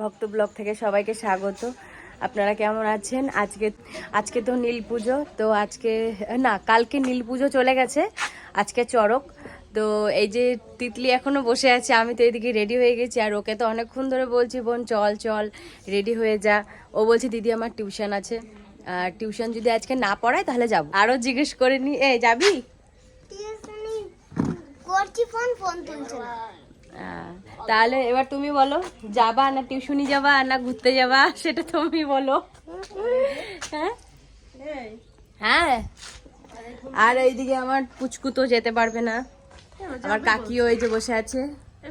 ভক্ত ব্লগ থেকে সবাইকে স্বাগত। আপনারা কেমন আছেন? আজকে আজকে তো নীল পুজো, তো আজকে, না, কালকে নীল পুজো চলে গেছে, আজকে চড়ক। তো এই যে তিতলি এখনও বসে আছে, আমি তো এদিকে রেডি হয়ে গেছি, আর ওকে তো অনেকক্ষণ ধরে বলছি, বোন, চল চল রেডি হয়ে যা। ও বলছে, দিদি, আমার টিউশন আছে। আর টিউশন যদি আজকে না পড়ায়, তাহলে যাব। আরও জিজ্ঞেস করে নি এ যাবি? ফোন ফোন তুলছে তাহলে এবার তুমি বলো যাবা না টিউশনি যাবা না ঘুরতে যাবা? সেটা তুমি বলো। হ্যাঁ? হ্যাঁ। আর এইদিকে আমার পুচকু তো যেতে পারবে না। আমার কাকিও এই যে বসে আছে।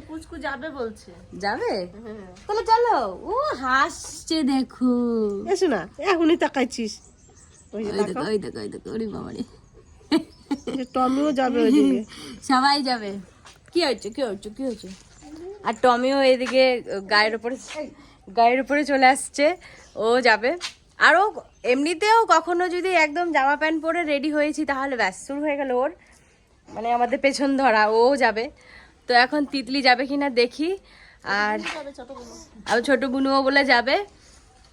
পুচকু যাবে বলছে। যাবে? তাহলে চলো। ও হাসছে দেখো। এসো না এখনই তাকাইছিস। ওই যে ওই দেখো ওই দেখো ওই দেখো ওরে বাবারে। টমিও যাবে সবাই যাবে। কি হয়েছে? কি হয়েছে? কি হয়েছে? আর টমিও এদিকে গায়ের উপরে গায়ের উপরে চলে আসছে। ও যাবে। আরও এমনিতেও কখনো যদি একদম জামা প্যান্ট পরে রেডি হয়েছি তাহলে ব্যাস শুরু হয়ে গেল ওর। মানে আমাদের পেছন ধরা ও যাবে। তো এখন তিতলি যাবে কিনা দেখি। আর আর ছোট বুনুও বলে যাবে।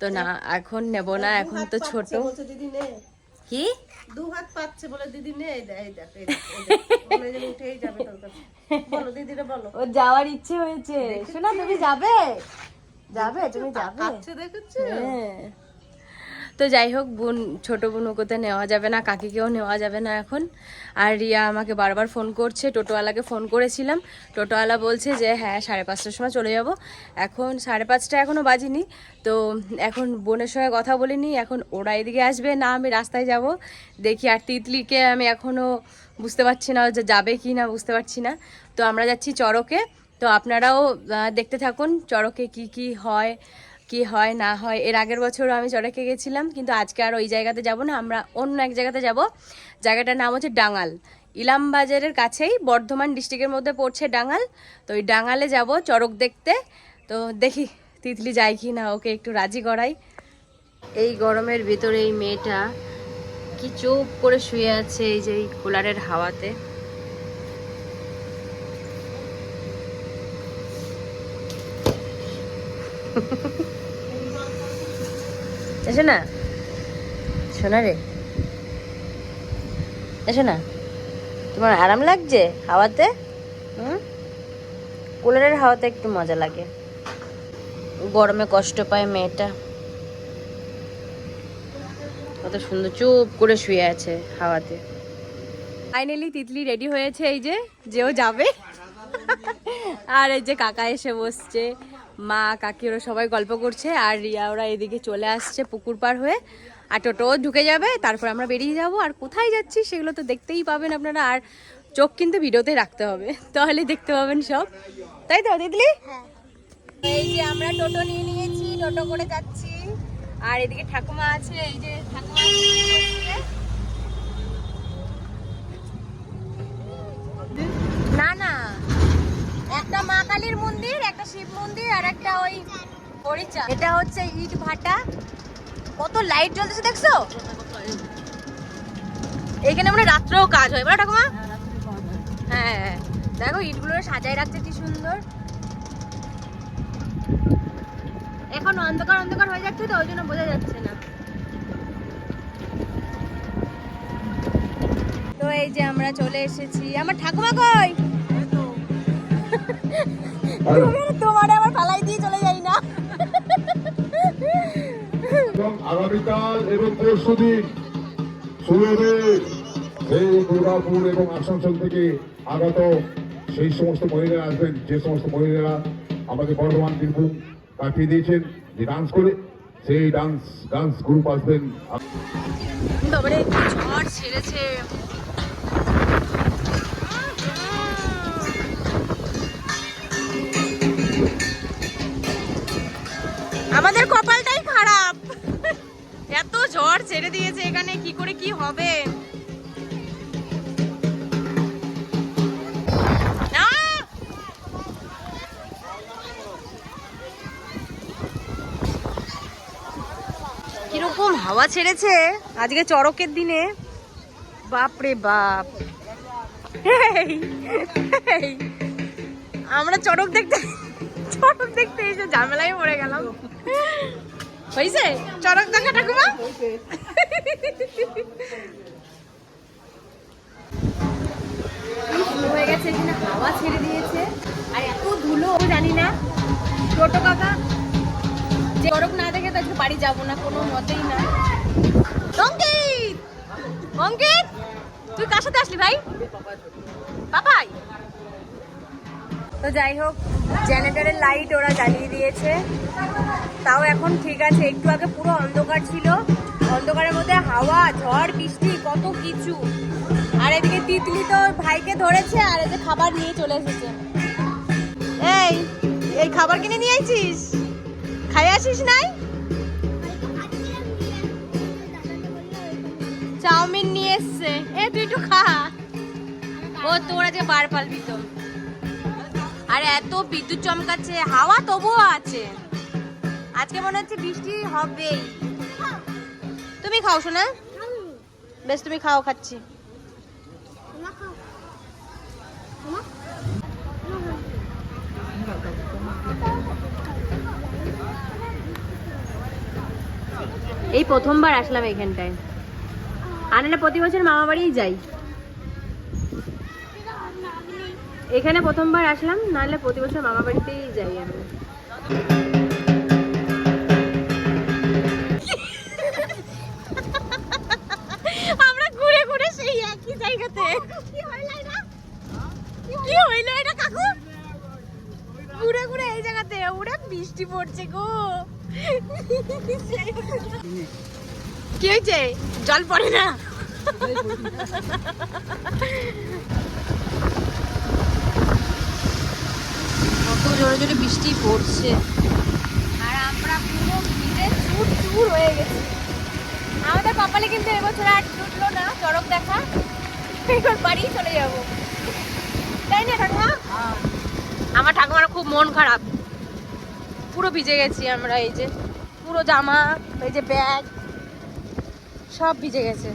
তো না এখন নেব না এখন তো ছোট। কি? দু হাত পাচ্ছে বলে দিদি নে এই দেখ উঠেই যাবে তোর কাছে। বলো দিদিরে বলো। ও যাওয়ার ইচ্ছে হয়েছে। শোনা তুমি যাবে? যাবে তুমি যাবে। দেখেছ। হ্যাঁ। তো যাই হোক, বোন, ছোট বোন ওকে নেওয়া যাবে না, কাকিকেও নেওয়া যাবে না এখন। আর রিয়া আমাকে বারবার ফোন করছে, টোটোওয়ালাকে ফোন করেছিলাম। টোটোওয়ালা বলছে যে হ্যাঁ সাড়ে পাঁচটার সময় চলে যাব। এখন সাড়ে পাঁচটা এখনও বাজিনি। তো এখন বোনের সঙ্গে কথা বলিনি, এখন ওরা এদিকে আসবে, না আমি রাস্তায় যাব। দেখি, আর তিতলিকে আমি এখনও বুঝতে পারছি না যে যাবে কি না, বুঝতে পারছি না। তো আমরা যাচ্ছি চড়কে। তো আপনারাও দেখতে থাকুন, চড়কে কি কি হয়। কি হয়, না হয়, এর আগের বছরও আমি চড়কে গেছিলাম, কিন্তু আজকে আর ওই জায়গাতে যাব না, আমরা অন্য এক জায়গাতে যাব। জায়গাটার নাম হচ্ছে ডাঙ্গাল ইলাম বাজারের কাছেই বর্ধমান ডিস্ট্রিক্টের মধ্যে পড়ছে ডাঙ্গাল তো ওই ডাঙ্গালে যাব চড়ক দেখতে। তো দেখি তিতলি যায় কি না, ওকে একটু রাজি করাই। এই গরমের ভিতরে এই মেয়েটা কি চুপ করে শুয়ে আছে এই যে এই কুলারের হাওয়াতে। এসো না। শোনা রে। এসো না। তোমার আরাম লাগছে হাওয়াতে? হুম? কুলারের হাওয়াতে একটু মজা লাগে। গরমে কষ্ট পায় মেয়েটা। কত সুন্দর চুপ করে শুয়ে আছে হাওয়াতে। ফাইনালি তিতলি রেডি হয়েছে এই যে যেও যাবে। আর এই যে কাকা এসে বসছে। মা, কাকি ওরা সবাই গল্প করছে আর রিয়া ওরা এদিকে চলে আসছে পুকুর পার হয়ে। আর টোটো ঢুকে যাবে, তারপর আমরা বেরিয়ে যাব। আর কোথায় যাচ্ছি সেগুলো তো দেখতেই পাবেন আপনারা, আর চোখ কিন্তু ভিডিওতে রাখতে হবে, তাহলে দেখতে পাবেন সব। তাই তো দিদলি এই যে আমরা টোটো নিয়ে নিয়েছি, টোটো করে যাচ্ছি। আর এদিকে ঠাকুমা আছে, এই যে ঠাকুমা বসছে। না না একটা মা কালীর মন্দির একটা শিব মন্দির আর একটা ওই পরিচা এটা হচ্ছে ইট ভাটা। কত লাইট জ্বলতেছে দেখছ? এইখানে মানে রাত্রেও কাজ হয়। বলো ঠাকুমা। হ্যাঁ হ্যাঁ। দেখো ইটগুলো সাজায় রাখছে কি সুন্দর। এখন অন্ধকার অন্ধকার হয়ে যাচ্ছে তো ওই জন্য বোঝা যাচ্ছে না। তো এই যে আমরা চলে এসেছি। আমার ঠাকুমা কই? তোমারে আবার ফালাই দিয়ে চলে যাই না। এবং আগামীকাল এবং পরশু দিন শুরু হবে সেই দুর্গাপুর এবং আসানসোল থেকে আগত সেই সমস্ত মহিলারা আসবেন যে সমস্ত মহিলারা আমাদের বর্ধমান বীরভূম কাটিয়ে দিয়েছেন যে ডান্স করে সেই ডান্স ডান্স গ্রুপ আসবেন। তারপরে ঝড় ছেড়েছে। আমাদের কপালটাই খারাপ। এত ঝড় ছেড়ে দিয়েছে এখানে, কি করে কি হবে! কীরকম হাওয়া ছেড়েছে আজকে চড়কের দিনে? বাপ রে বাপ। আমরা চড়ক দেখতে চড়ক দেখতে এসে ঝামেলায় পড়ে গেলাম। হয়েছে চড়ক দেখা ঠাকুমা? হয়ে গেছে এখানে হাওয়া ছেড়ে দিয়েছে। আর এত ধুলো জানি না। টোটো কাকা, যে চড়ক না দেখে তো বাড়ি যাব না, কোনো মতেই না। অঙ্কিত! অঙ্কিত! তুই কার সাথে আসলি ভাই? পাপাই। তো যাই হোক জেনারেটরের লাইট ওরা জ্বালিয়ে দিয়েছে। তাও এখন ঠিক আছে, একটু আগে পুরো অন্ধকার ছিল। অন্ধকারের মধ্যে হাওয়া, ঝড়, বৃষ্টি, কত কিছু। আর এদিকে তিতলি তো ভাইকে ধরেছে, আর যে খাবার নিয়ে চলে এসেছে। এই এই খাবার কিনে নিয়ে আইছিস? খাই আসিস নাই? চাউমিন নিয়ে এসছে। এ, তুই একটু খা। ও, তোরা যে বার পালবি তো। আর এত বিদ্যুৎ চমকাচ্ছে, হাওয়া তবুও আছে। আজকে মনে হচ্ছে বৃষ্টি হবেই। তুমি খাও শোনা বেশ, তুমি খাও, খাচ্ছি। এই প্রথমবার আসলাম এইখানটায় আর না প্রতি বছর মামা বাড়িই যাই। এখানে প্রথমবার আসলাম, নাহলে প্রতি বছর মামা বাড়িতেই যাই আমি। আমরা ঘুরে ঘুরে সেই একই জায়গাতে। কি কি এটা ঘুরে ঘুরে এই জায়গাতে, ওরা বৃষ্টি পড়ছে গো। কি হয়েছে? জল পড়ে না? কত জোরে জোরে বৃষ্টি পড়ছে। আর আমরা পুরো ভিজে চুর চুর হয়ে গেছি। আমাদের কপালে কিন্তু এবছর আর জুটলো না চড়ক দেখা। এবার বাড়ি চলে যাব। তাই না ঠাকুমা? আমার ঠাকুমার খুব মন খারাপ। পুরো ভিজে গেছি আমরা এই যে পুরো জামা এই যে ব্যাগ সব ভিজে গেছে।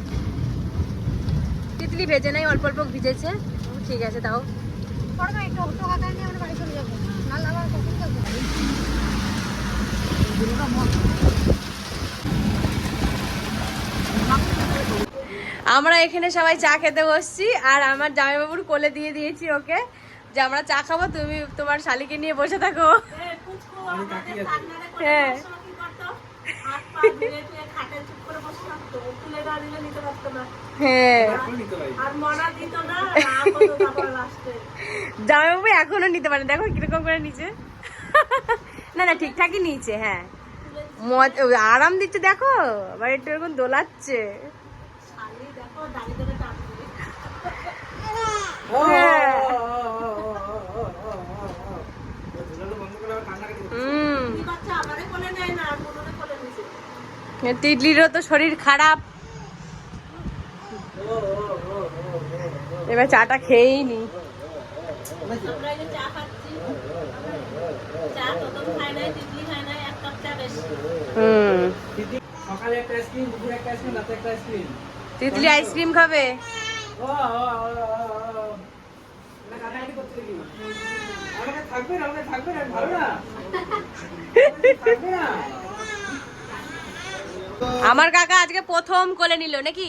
তিতলি ভেজে নাই অল্প অল্প ভিজেছে। ঠিক আছে তাও একটু আমরা এখানে সবাই চা খেতে বসছি, আর আমার জামাইবাবুর কোলে দিয়ে দিয়েছি ওকে যে আমরা চা খাব, তুমি তোমার শালিকে নিয়ে বসে থাকো। হ্যাঁ। হ্যাঁ। জামাইবাবু এখনও নিতে পারে দেখো কীরকম করে নিচে না না ঠিকঠাকই নিচে হ্যাঁ আরাম দিচ্ছে দেখো আবার একটু এরকম দোলাচ্ছে হ্যাঁ। তিতলিরও তো শরীর খারাপ এবার চাটা খেয়েই নি আমরা এই চা খাচ্ছি চা নাই তিতলি খায় নাই এক কাপ চা বেশি হুম সকালে একটা আইসক্রিম দুপুরে একটা আইসক্রিম রাতে একটা আইসক্রিম তিতলি আইসক্রিম খাবে ও ও, ও, ও, ও। না, কাটাকাটি করছে নাকি? আমাকে থাকবে না আমাকে থাকবে না ভালো না থাকবে না আমার কাকা আজকে প্রথম কোলে নিল নাকি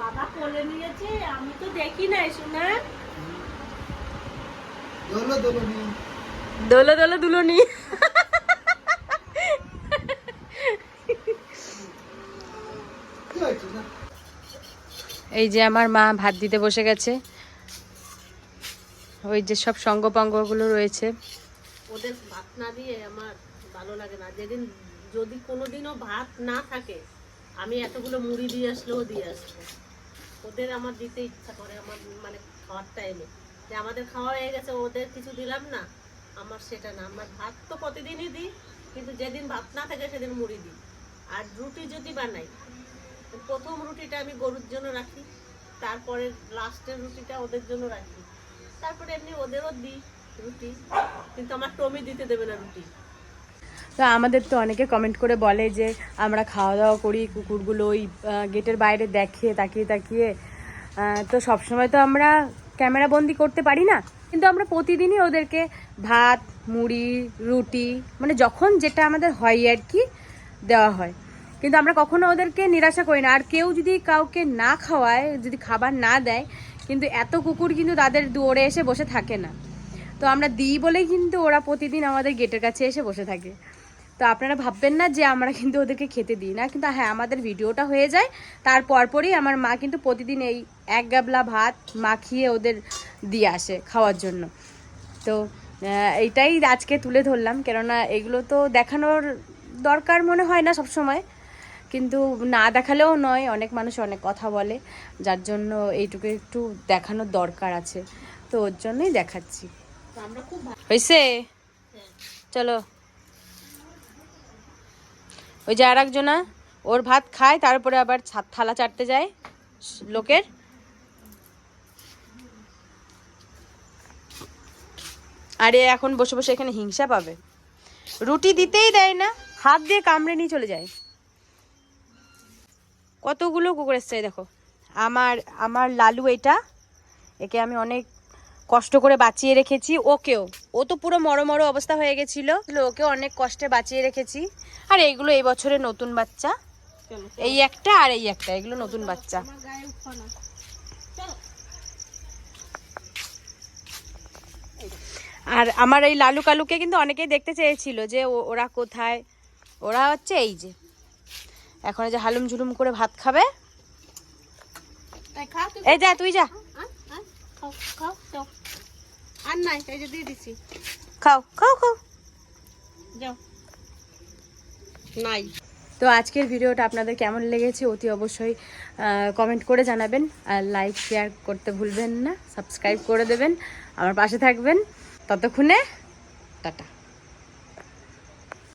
বাবা কোলে নিয়েছে আমি তো দেখি নাই শোনা। দোলো দোলো দোলো দুলনি এই যে আমার মা ভাত দিতে বসে গেছে। ওই যে সব সঙ্গপাঙ্গগুলো রয়েছে। ওদের ভাত না দিয়ে আমার ভালো লাগে না। যেদিন যদি কোনোদিনও ভাত না থাকে আমি এতগুলো মুড়ি দিয়ে আসলেও দিয়ে আসব। ওদের আমার দিতে ইচ্ছা করে, আমার মানে খাওয়ার টাইমে যে আমাদের খাওয়া হয়ে গেছে, ওদের কিছু দিলাম না, আমার সেটা না। আমার ভাত তো প্রতিদিনই দিই, কিন্তু যেদিন ভাত না থাকে সেদিন মুড়ি দিই। আর রুটি যদি বানাই, প্রথম রুটিটা আমি গরুর জন্য রাখি তারপরে লাস্টের রুটিটা ওদের জন্য রাখি। তারপরে এমনি ওদেরও দিই রুটি, কিন্তু আমার টমি দিতে দেবে না রুটি। তো আমাদের তো অনেকে কমেন্ট করে বলে যে, আমরা খাওয়া দাওয়া করি, কুকুরগুলো ওই গেটের বাইরে দেখে, তাকিয়ে তাকিয়ে। তো সবসময় তো আমরা ক্যামেরা বন্দি করতে পারি না। কিন্তু আমরা প্রতিদিনই ওদেরকে ভাত, মুড়ি, রুটি মানে যখন যেটা আমাদের হয় আর কি, দেওয়া হয়। কিন্তু আমরা কখনো ওদেরকে নিরাশা করি না। আর কেউ যদি কাউকে না খাওয়ায়, যদি খাবার না দেয়, কিন্তু এত কুকুর কিন্তু তাদের দুয়ারে এসে বসে থাকে না। তো আমরা দিই বলেই কিন্তু ওরা প্রতিদিন আমাদের গেটের কাছে এসে বসে থাকে। তো আপনারা ভাববেন না যে আমরা কিন্তু ওদেরকে খেতে দিই না কিন্তু হ্যাঁ আমাদের ভিডিওটা হয়ে যায়। তার পরপরই আমার মা কিন্তু প্রতিদিন এই এক গাবলা ভাত মাখিয়ে ওদের দিয়ে আসে খাওয়ার জন্য। তো এইটাই আজকে তুলে ধরলাম কেননা এগুলো তো দেখানোর দরকার মনে হয় না সব সময় কিন্তু না দেখালেও নয় অনেক মানুষ অনেক কথা বলে যার জন্য এইটুকু একটু দেখানোর দরকার আছে। তো ওর জন্যই দেখাচ্ছি। হয়েছে চলো। ওই যে আর একজনা ওর ভাত খায়, তারপরে আবার থালা চাটতে যায় লোকের। আরে এখন বসে বসে এখানে হিংসা পাবে। রুটি দিতেই দেয় না, হাত দিয়ে কামড়ে নিয়ে চলে যায়। কতগুলো কুকুর এসছে দেখো। আমার আমার লালু এটা, একে আমি অনেক কষ্ট করে বাঁচিয়ে রেখেছি, ওকেও। ও তো পুরো মরো মরো অবস্থা হয়ে গেছিল। ওকেও অনেক কষ্টে বাঁচিয়ে রেখেছি। আর এইগুলো এই বছরের নতুন বাচ্চা। এই একটা আর এই একটা এগুলো নতুন বাচ্চা। আর আমার এই লালু কালুকে কিন্তু অনেকেই দেখতে চেয়েছিল যে ওরা কোথায়। ওরা হচ্ছে এই যে এখন যে হালুম ঝুলুম করে ভাত খাবে। এই যা তুই যা। খাও খাও। আর নাই এই যে দিয়ে দিছি। খাও খাও খাও। যাও। নাই। তো আজকের ভিডিওটা আপনাদের কেমন লেগেছে অতি অবশ্যই কমেন্ট করে জানাবেন আর লাইক শেয়ার করতে ভুলবেন না সাবস্ক্রাইব করে দেবেন আমার পাশে থাকবেন। ততক্ষণে টাটা।